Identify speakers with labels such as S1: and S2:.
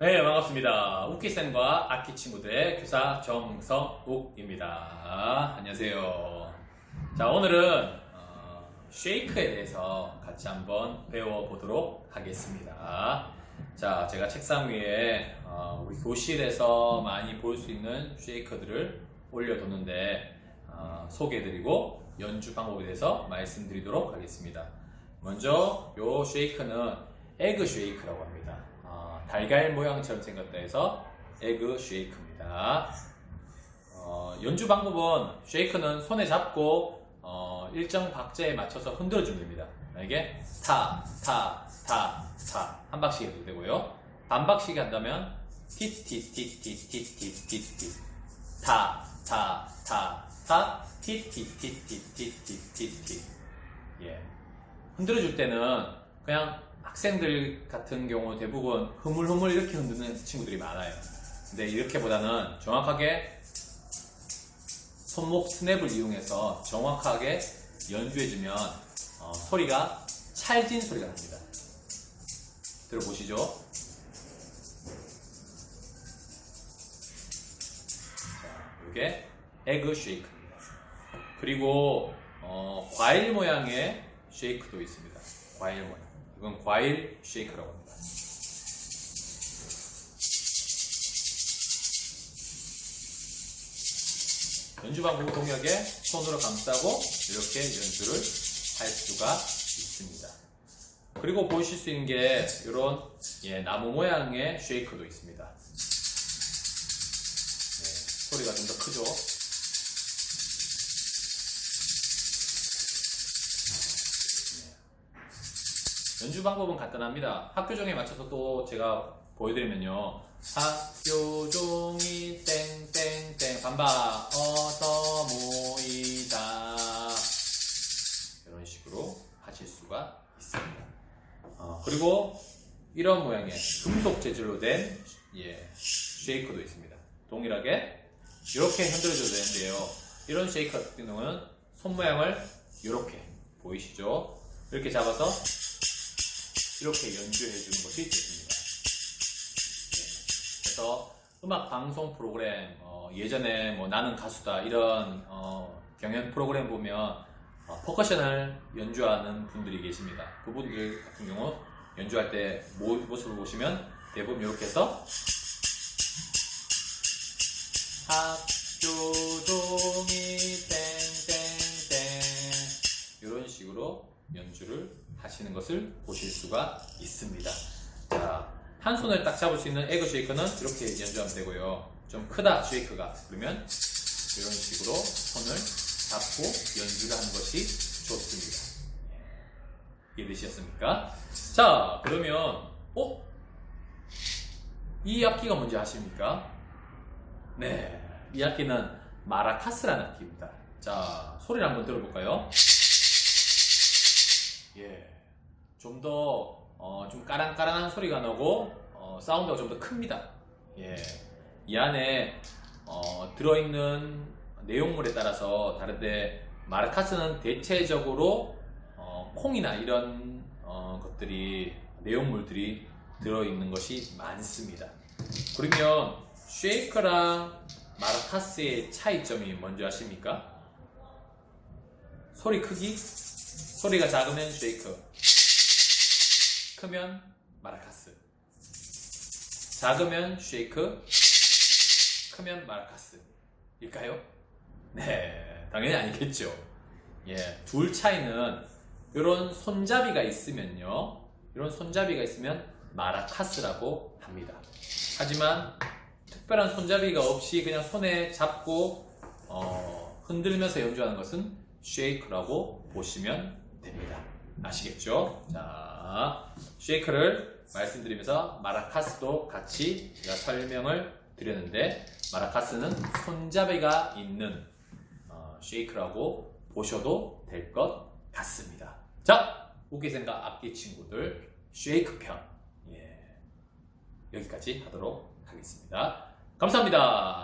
S1: 네, 반갑습니다. 우키쌤과 아키 친구들의 교사 정성욱입니다. 안녕하세요. 자, 오늘은 어, 쉐이크에 대해서 같이 한번 배워보도록 하겠습니다. 자, 제가 책상 위에 어, 우리 교실에서 많이 볼 수 있는 쉐이크들을 올려뒀는데 어, 소개해드리고 연주 방법에 대해서 말씀드리도록 하겠습니다. 먼저 요 쉐이크는 에그 쉐이크라고 합니다. 어, 달걀 모양처럼 생겼다 해서 에그 쉐이크입니다. 어, 연주 방법은 쉐이크는 손에 잡고 어, 일정 박자에 맞춰서 흔들어 주면 됩니다. 이게 타, 타, 타, 타. 한 박씩 해도 되고요. 반 박씩 한다면 티, 티, 티, 티, 티, 티, 티, 티. 타, 타, 타, 타, 티, 티, 티, 티, 티, 티, 티, 티. 예. 흔들어 줄 때는 그냥 학생들 같은 경우 대부분 흐물흐물 이렇게 흔드는 친구들이 많아요. 근데 이렇게보다는 정확하게 손목 스냅을 이용해서 정확하게 연주해주면 어, 소리가 찰진 소리가 납니다. 들어보시죠. 자, 이게 에그 쉐이크입니다. 그리고 어, 과일 모양의 쉐이크도 있습니다. 과일 모양. 이건 과일 쉐이크라고 합니다. 연주 방법 동역에 손으로 감싸고 이렇게 연주를 할 수가 있습니다. 그리고 보실 수 있는 게 이런 예, 나무 모양의 쉐이크도 있습니다. 네, 소리가 좀 더 크죠? 연주 방법은 간단합니다. 학교 종에 맞춰서 또 제가 보여드리면요. 학교 종이 땡땡땡 반바 어서 모이자 이런 식으로 하실 수가 있습니다. 어, 그리고 이런 모양의 금속 재질로 된 예, 쉐이크도 있습니다. 동일하게 이렇게 흔들어줘도 되는데요. 이런 쉐이크 같은 경우는 손 모양을 이렇게 보이시죠? 이렇게 잡아서 이렇게 연주해 주는 것이 좋습니다. 네. 그래서 음악 방송 프로그램 어, 예전에 뭐 나는 가수다 이런 어, 경연 프로그램 보면 어, 퍼커션을 연주하는 분들이 계십니다. 그분들 같은 경우 연주할 때 모, 모습을 보시면 대부분 이렇게 해서 연주를 하시는 것을 보실 수가 있습니다. 자, 한 손을 딱 잡을 수 있는 에그 쉐이크는 이렇게 연주하면 되고요. 좀 크다 쉐이크가 그러면 이런 식으로 손을 잡고 연주를 하는 것이 좋습니다. 이해되셨습니까? 자, 그러면 어? 이 악기가 뭔지 아십니까? 네, 이 악기는 마라카스라는 악기입니다. 자, 소리를 한번 들어볼까요? 예, 좀 더, 어, 좀 까랑까랑한 소리가 나고, 어, 사운드가 좀 더 큽니다. 예, 이 안에, 어, 들어있는 내용물에 따라서 다른데, 마라카스는 대체적으로, 어, 콩이나 이런, 어, 것들이, 내용물들이 들어있는 것이 많습니다. 그러면, 쉐이크랑 마라카스의 차이점이 뭔지 아십니까? 소리 크기? 소리가 작으면 쉐이크, 크면 마라카스. 작으면 쉐이크, 크면 마라카스. 일까요? 네, 당연히 아니겠죠. 예, 둘 차이는 이런 손잡이가 있으면요, 이런 손잡이가 있으면 마라카스라고 합니다. 하지만 특별한 손잡이가 없이 그냥 손에 잡고 어, 흔들면서 연주하는 것은 쉐이크라고 보시면 됩니다. 아시겠죠? 자, 쉐이크를 말씀드리면서 마라카스도 같이 제가 설명을 드렸는데 마라카스는 손잡이가 있는 어, 쉐이크라고 보셔도 될 것 같습니다. 자, 우기생각 악기 친구들 쉐이크 편 예, 여기까지 하도록 하겠습니다. 감사합니다.